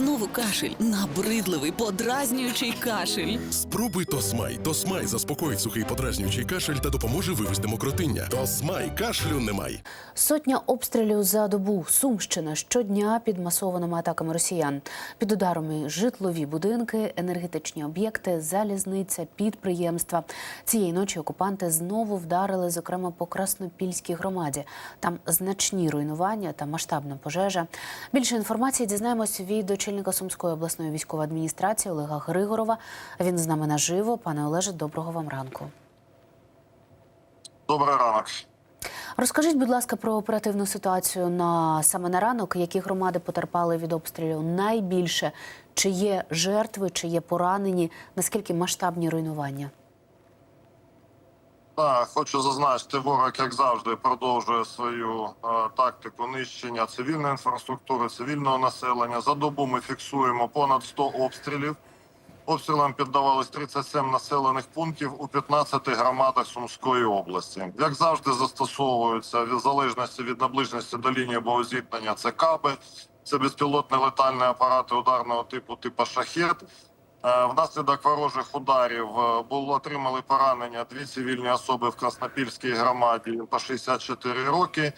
Знову кашель, набридливий, подразнюючий кашель. Спробуй Тосмай. Тосмай заспокоїть сухий подразнюючий кашель та допоможе вивести мокротиння. Тосмай кашлю немає. Сотня обстрілів за добу. Сумщина щодня під масованими атаками росіян. Під ударами житлові будинки, енергетичні об'єкти, залізниця, підприємства. Цієї ночі окупанти знову вдарили, зокрема, по Краснопільській громаді. Там значні руйнування та масштабна пожежа. Більше інформації дізнаємось від очільника Сумської обласної військової адміністрації Олега Григорова. Він з нами наживо. Пане Олеже, доброго вам ранку. Добрий ранок. Розкажіть, будь ласка, про оперативну ситуацію на саме на ранок. Які громади потерпали від обстрілів найбільше? Чи є жертви, чи є поранені? Наскільки масштабні руйнування? Так, хочу зазначити, ворог, як завжди, продовжує свою е, тактику нищення цивільної інфраструктури, цивільного населення. За добу ми фіксуємо понад 100 обстрілів. Обстрілам піддавались 37 населених пунктів у 15 громадах Сумської області. Як завжди, застосовуються в залежності від наближеності до лінії боєзіткнення. Це каби, це безпілотні летальні апарати ударного типу типу шахет. Е, Внаслідок ворожих ударів е, було отримали поранення дві цивільні особи в Краснопільській громаді по 64 роки.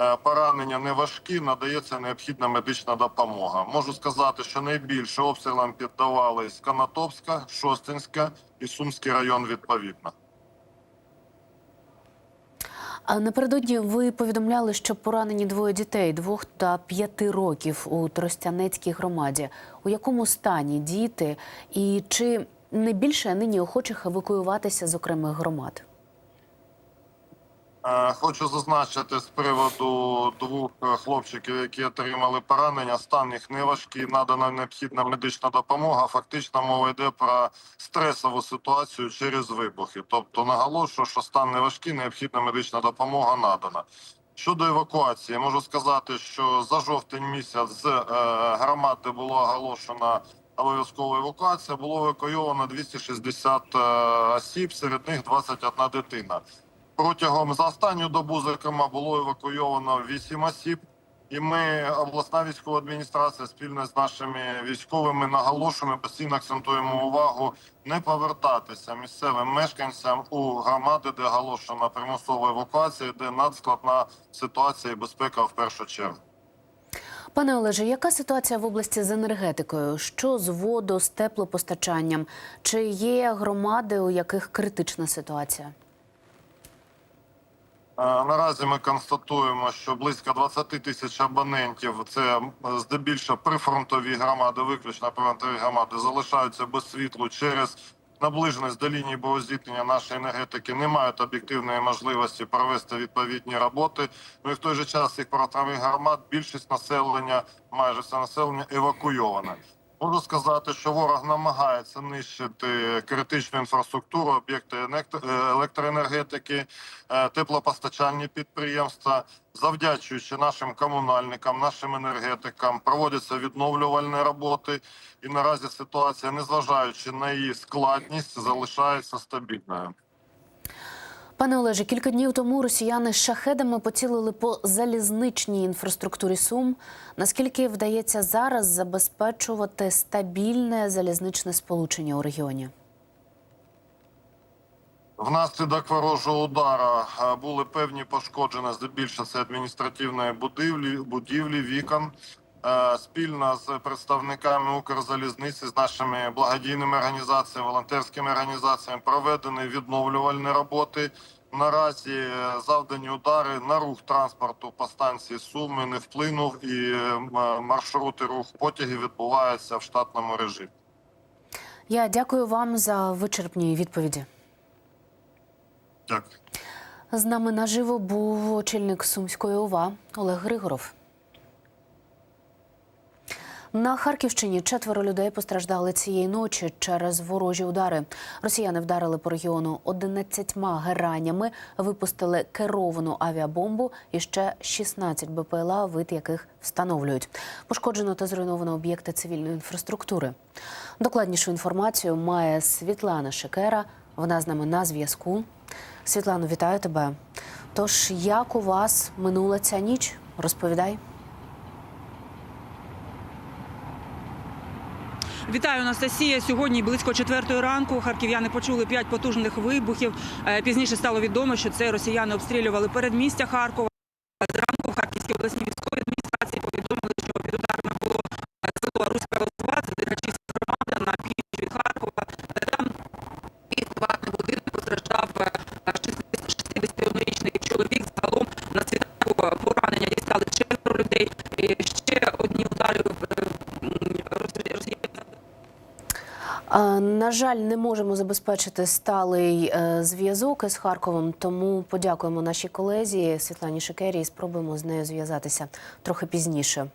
Е, Поранення не важкі, надається необхідна медична допомога. Можу сказати, що найбільше обстрілам піддавались Канатопська, Шостинська і Сумський район відповідно. Напередодні ви повідомляли, що поранені двоє дітей двох та п'яти років у Тростянецькій громаді. У якому стані діти, і чи не більше нині охочих евакуюватися з окремих громад? Е, Хочу зазначити з приводу двох е, хлопчиків, які отримали поранення. Стан їх не важкий, надана необхідна медична допомога. Фактично мова йде про стресову ситуацію через вибухи. Тобто наголошую, що стан не важкий, необхідна медична допомога надана. Щодо евакуації, можу сказати, що за жовтень місяць з е, громади було оголошено обов'язкова евакуація. Було евакуйовано 260 е, осіб, серед них 21 дитина. Протягом за останню добу, зокрема, було евакуйовано 8 осіб. І ми, обласна військова адміністрація, спільно з нашими військовими наголошуємо, постійно акцентуємо увагу не повертатися місцевим мешканцям у громади, де оголошена примусова евакуація, де надскладна ситуація і безпека в першу чергу. Пане Олеже, яка ситуація в області з енергетикою? Що з воду, з теплопостачанням? Чи є громади, у яких критична ситуація? Е, Наразі ми констатуємо, що близько 20 тисяч абонентів, це здебільшого прифронтові громади, виключно прифронтові громади, залишаються без світлу через наближеність до лінії боєзіткнення нашої енергетики, не мають об'єктивної можливості провести відповідні роботи. Ну і в той же час цих прифронтових громад більшість населення, майже все населення евакуйоване. Можу сказати, що ворог намагається нищити критичну інфраструктуру, об'єкти е, електроенергетики, е, теплопостачальні підприємства. Завдячуючи нашим комунальникам, нашим енергетикам, проводяться відновлювальні роботи, і наразі ситуація, незважаючи на її складність, залишається стабільною. Пане Олеже, кілька днів тому росіяни з шахедами поцілили по залізничній інфраструктурі Сум. Наскільки вдається зараз забезпечувати стабільне залізничне сполучення у регіоні? Внаслідок ворожого удара е, були певні пошкодження, здебільшого це адміністративної будівлі, будівлі, вікон. Е, Спільно з представниками Укрзалізниці, з нашими благодійними організаціями, волонтерськими організаціями проведені відновлювальні роботи. Наразі е, завдані удари на рух транспорту по станції Суми не вплинув і е, маршрути рух потягів відбуваються в штатному режимі. Я дякую вам за вичерпні відповіді. Дякую. З нами наживо був очільник Сумської ОВА Олег Григоров. На Харківщині четверо людей постраждали цієї ночі через ворожі удари. Росіяни вдарили по регіону 11 геранями, випустили керовану авіабомбу і ще 16 БПЛА, вид яких встановлюють. Пошкоджено та зруйновано об'єкти цивільної інфраструктури. Докладнішу інформацію має Світлана Шикера. Вона з нами на зв'язку. Світлано, вітаю тебе. Тож, як у вас минула ця ніч? Розповідай. Вітаю, Анастасія. Сьогодні близько четвертої ранку харків'яни почули п'ять потужних вибухів. Е, Пізніше стало відомо, що це росіяни обстрілювали передмістя Харкова. Зранку в Харківській обласній військовій адміністрації повідомили, що під ударами було е, село Руська Лозова, це Дергачівська громада на північ від Харкова. Е, Там і приватний будинок постраждав е, 61-річний чоловік. Загалом на світанку поранення дістали четверо людей. І ще одні удари е, м, росіяни А, На жаль, не можемо забезпечити сталий е, зв'язок із Харковом, тому подякуємо нашій колезі Світлані Шикері і спробуємо з нею зв'язатися трохи пізніше.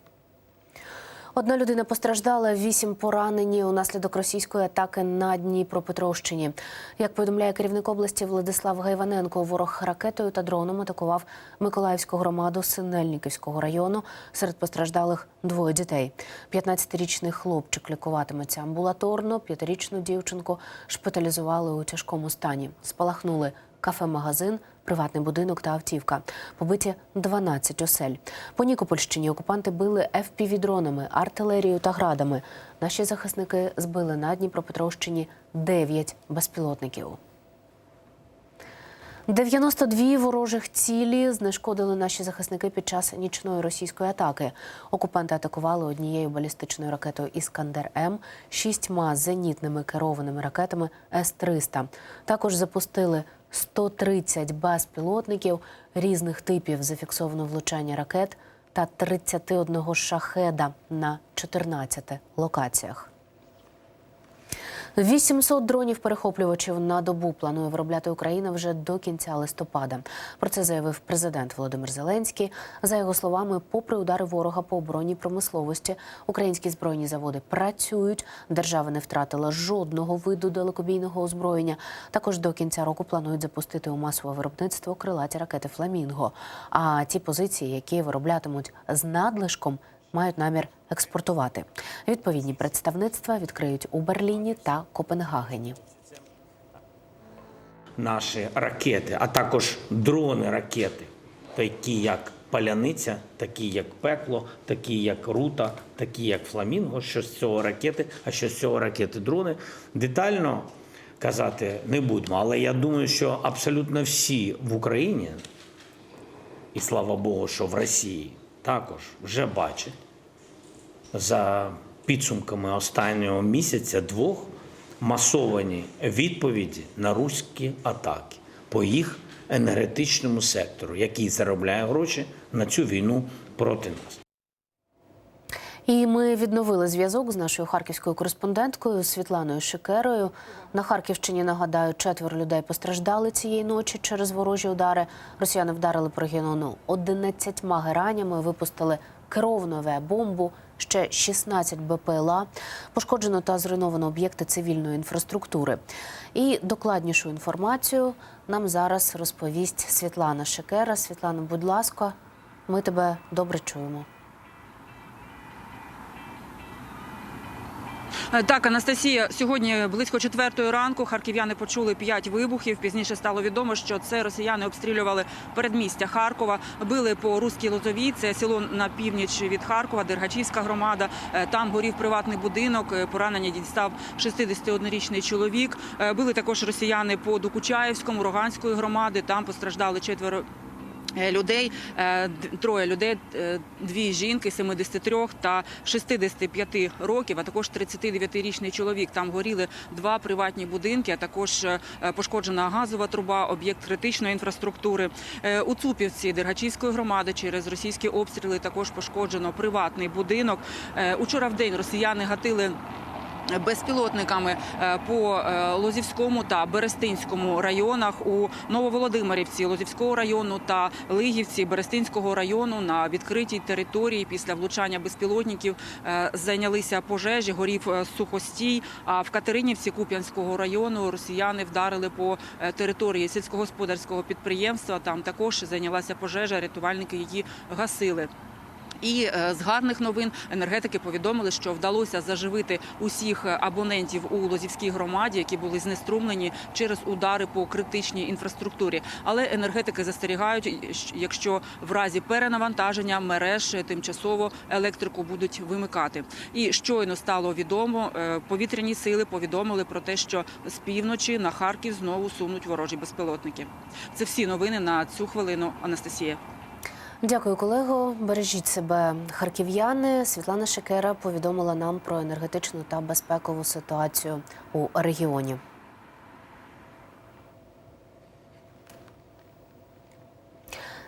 Одна людина постраждала, вісім поранені унаслідок російської атаки на Дніпропетровщині. Як повідомляє керівник області Владислав Гайваненко, ворог ракетою та дроном атакував Миколаївську громаду Синельниківського району. Серед постраждалих двоє дітей. 15-річний хлопчик лікуватиметься амбулаторно. П'ятирічну дівчинку шпиталізували у тяжкому стані. Спалахнули кафе-магазин, приватний будинок та автівка. Побиті 12 осель. По Нікопольщині окупанти били FPV-дронами, артилерією та градами. Наші захисники збили на Дніпропетровщині 9 безпілотників. 92 ворожих цілі знешкодили наші захисники під час нічної російської атаки. Окупанти атакували однією балістичною ракетою Іскандер М, шістьма зенітними керованими ракетами С-300. Також запустили 130 безпілотників різних типів. Зафіксовано влучання ракет та 31 шахеда на 14 локаціях. 800 дронів-перехоплювачів на добу планує виробляти Україна вже до кінця листопада. Про це заявив президент Володимир Зеленський. За його словами, попри удари ворога по оборонній промисловості, українські збройні заводи працюють. Держава не втратила жодного виду далекобійного озброєння. Також до кінця року планують запустити у масове виробництво крилаті ракети Фламінго. А ті позиції, які вироблятимуть з надлишком, мають намір експортувати. Відповідні представництва відкриють у Берліні та Копенгагені. наші ракети, а також дрони ракети, такі як Паляниця, такі як пекло, такі як рута, такі як фламінго. Що з цього ракети, а що з цього ракети дрони. Детально казати не будемо, але я думаю, що абсолютно всі в Україні, і слава Богу, що в Росії також вже бачить за підсумками останнього місяця двох масовані відповіді на руські атаки по їх енергетичному сектору, який заробляє гроші на цю війну проти нас. І ми відновили зв'язок з нашою харківською кореспонденткою Світланою Шикерою. На Харківщині нагадаю, четверо людей постраждали цієї ночі через ворожі удари. Росіяни вдарили по регіону 11 геранями, випустили керовану авіабомбу, ще 16 БПЛА. Пошкоджено та зруйновано об'єкти цивільної інфраструктури. І докладнішу інформацію нам зараз розповість Світлана Шикера. Світлана, будь ласка, ми тебе добре чуємо. Так, Анастасія, сьогодні близько четвертої ранку харків'яни почули п'ять вибухів. Пізніше стало відомо, що це росіяни обстрілювали передмістя Харкова, били по Руській Лозовій. Це село на північ від Харкова, Дергачівська громада. Е, Там горів приватний будинок. Е, Поранення дістав 61-річний чоловік. Е, Били також росіяни по Докучаєвському, Роганської громади. Там постраждали четверо. Е, Людей е, троє людей, е, дві жінки 73 та 65 років, а також 39-річний чоловік. Там горіли два приватні будинки, а також пошкоджена газова труба, об'єкт критичної інфраструктури. У Цупівці Дергачівської громади через російські обстріли також пошкоджено приватний будинок. Учора в день росіяни гатили безпілотниками е, по е, Лозівському та Берестинському районах у Нововолодимирівці Лозівського району та Лигівці Берестинського району на відкритій території після влучання безпілотників е, зайнялися пожежі, горів сухостій. А в Катеринівці Куп'янського району росіяни вдарили по території сільськогосподарського підприємства. Там також зайнялася пожежа, рятувальники її гасили. І е, з гарних новин енергетики повідомили, що вдалося заживити усіх е, абонентів у Лозівській громаді, які були знеструмлені через удари по критичній інфраструктурі. Але енергетики застерігають, якщо в разі перенавантаження мереж е, тимчасово електрику будуть вимикати. І щойно стало відомо, повітряні сили повідомили про те, що з півночі на Харків знову сунуть ворожі безпілотники. Це всі новини на цю хвилину. Анастасія. Дякую, колего. Бережіть себе, харків'яни. Світлана Шекера повідомила нам про енергетичну та безпекову ситуацію у регіоні.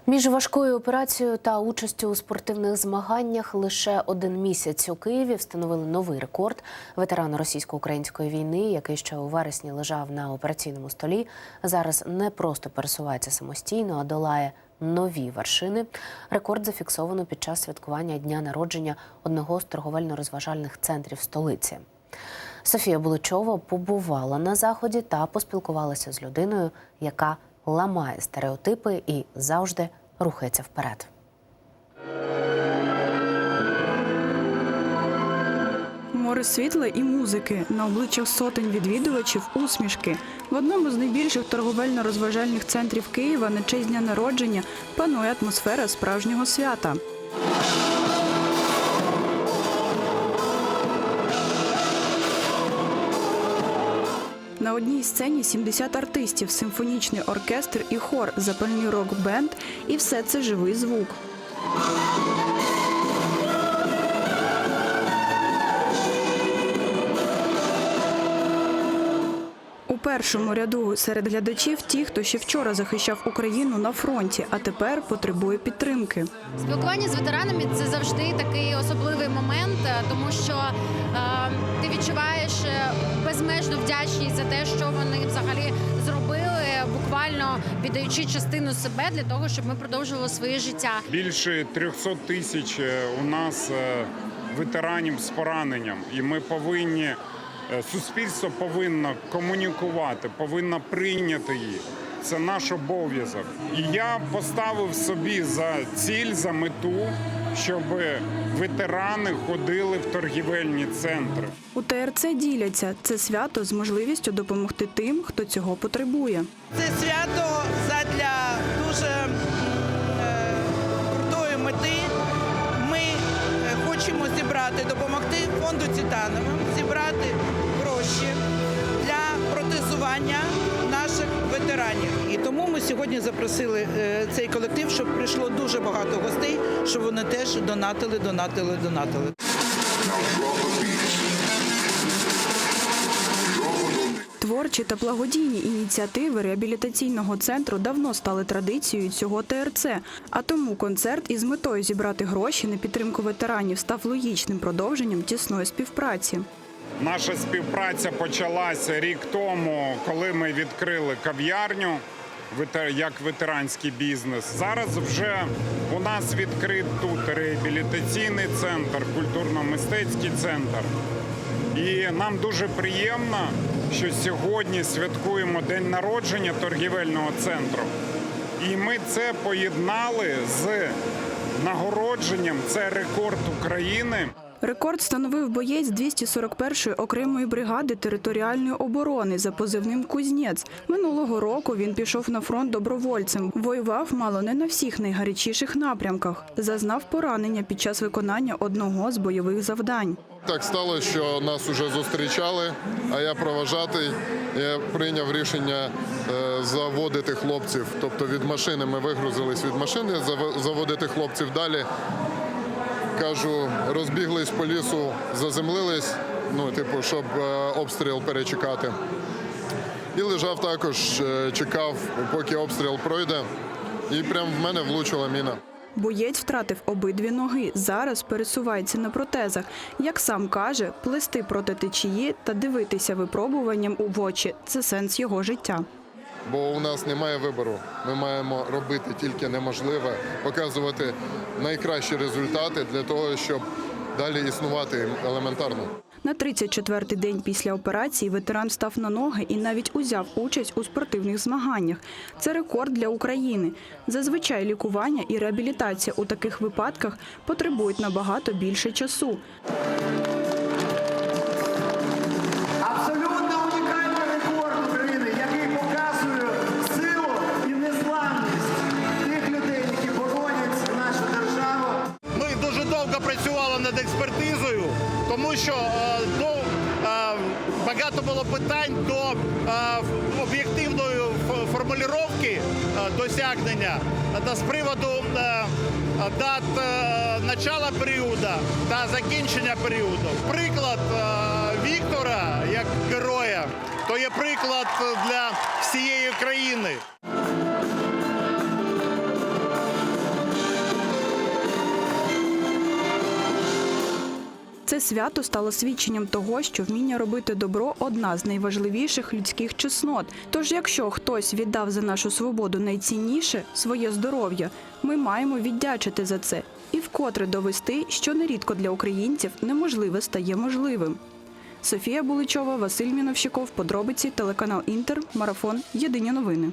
Між важкою операцією та участю у спортивних змаганнях лише один місяць у Києві встановили новий рекорд. Ветеран російсько-української війни, який ще у вересні лежав на операційному столі, зараз не просто пересувається самостійно, а долає нові вершини. Рекорд зафіксовано під час святкування дня народження одного з торговельно-розважальних центрів столиці. Софія Буличова побувала на заході та поспілкувалася з людиною, яка ламає стереотипи і завжди рухається вперед. Море світла і музики на обличчях сотень відвідувачів усмішки. В одному з найбільших торговельно-розважальних центрів Києва на честь дня народження панує атмосфера справжнього свята. На одній сцені 70 артистів, симфонічний оркестр і хор, запальний рок-бенд, і все це живий звук. Першому ряду серед глядачів ті, хто ще вчора захищав Україну на фронті, а тепер потребує підтримки. Спілкування з ветеранами це завжди такий особливий момент, е, тому що е, ти відчуваєш е, безмежну вдячність за те, що вони взагалі зробили, буквально віддаючи частину себе для того, щоб ми продовжували своє життя. Більше 300 тисяч е, у нас ветеранів з пораненням, і ми повинні суспільство повинно комунікувати, повинно прийняти їх. Це наш обов'язок. І я поставив собі за ціль, за мету, щоб ветерани ходили в торгівельні центри. У ТРЦ діляться це свято з можливістю допомогти тим, хто цього потребує. Це свято задля дуже е, крутої мети. Ми е, хочемо зібрати, допомогти фонду Титановим, сьогодні запросили е, цей колектив, щоб прийшло дуже багато гостей, щоб вони теж донатили, донатили, донатили. Творчі та благодійні ініціативи реабілітаційного центру давно стали традицією цього ТРЦ. А тому концерт із метою зібрати гроші на підтримку ветеранів став логічним продовженням тісної співпраці. Наша співпраця почалася рік тому, коли ми відкрили кав'ярню як ветеранський бізнес. Зараз вже у нас відкрит тут реабілітаційний центр, культурно-мистецький центр. І нам дуже приємно, що сьогодні святкуємо день народження торгівельного центру. І ми це поєднали з нагородженням. Це рекорд України. Рекорд становив боєць 241-ї окремої бригади територіальної оборони за позивним Кузнєць. Минулого року він пішов на фронт добровольцем. Воював мало не на всіх найгарячіших напрямках. Зазнав поранення під час виконання одного з бойових завдань. Так сталося, що нас вже зустрічали, а я проважатий. Я прийняв рішення е, заводити хлопців. Тобто від машини ми вигрузились від машини, зав- заводити хлопців далі. Кажу, розбіглись по лісу, заземлились, ну, типу, щоб е, обстріл перечекати. І лежав також, е, чекав, поки обстріл пройде, і прямо в мене влучила міна. Боєць втратив обидві ноги. Зараз пересувається на протезах. Як сам каже, плести проти течії та дивитися випробуванням у очі це сенс його життя. Бо у нас немає вибору. Ми маємо робити тільки неможливе, показувати найкращі результати для того, щоб далі існувати елементарно. На 34-й день після операції ветеран став на ноги і навіть узяв участь у спортивних змаганнях. Це рекорд для України. Зазвичай лікування і реабілітація у таких випадках потребують набагато більше часу. Довго працювали над експертизою, тому що е, до, е, багато було питань до е, об'єктивної формулювання досягнення та з приводу дат начала періоду та закінчення періоду. Приклад Віктора як героя, то є приклад для всієї країни. Це свято стало свідченням того, що вміння робити добро одна з найважливіших людських чеснот. Тож, якщо хтось віддав за нашу свободу найцінніше своє здоров'я, ми маємо віддячити за це і вкотре довести, що нерідко для українців неможливе стає можливим. Софія Буличова, Василь Міновщиков, подробиці, телеканал Інтер, марафон. Єдині новини.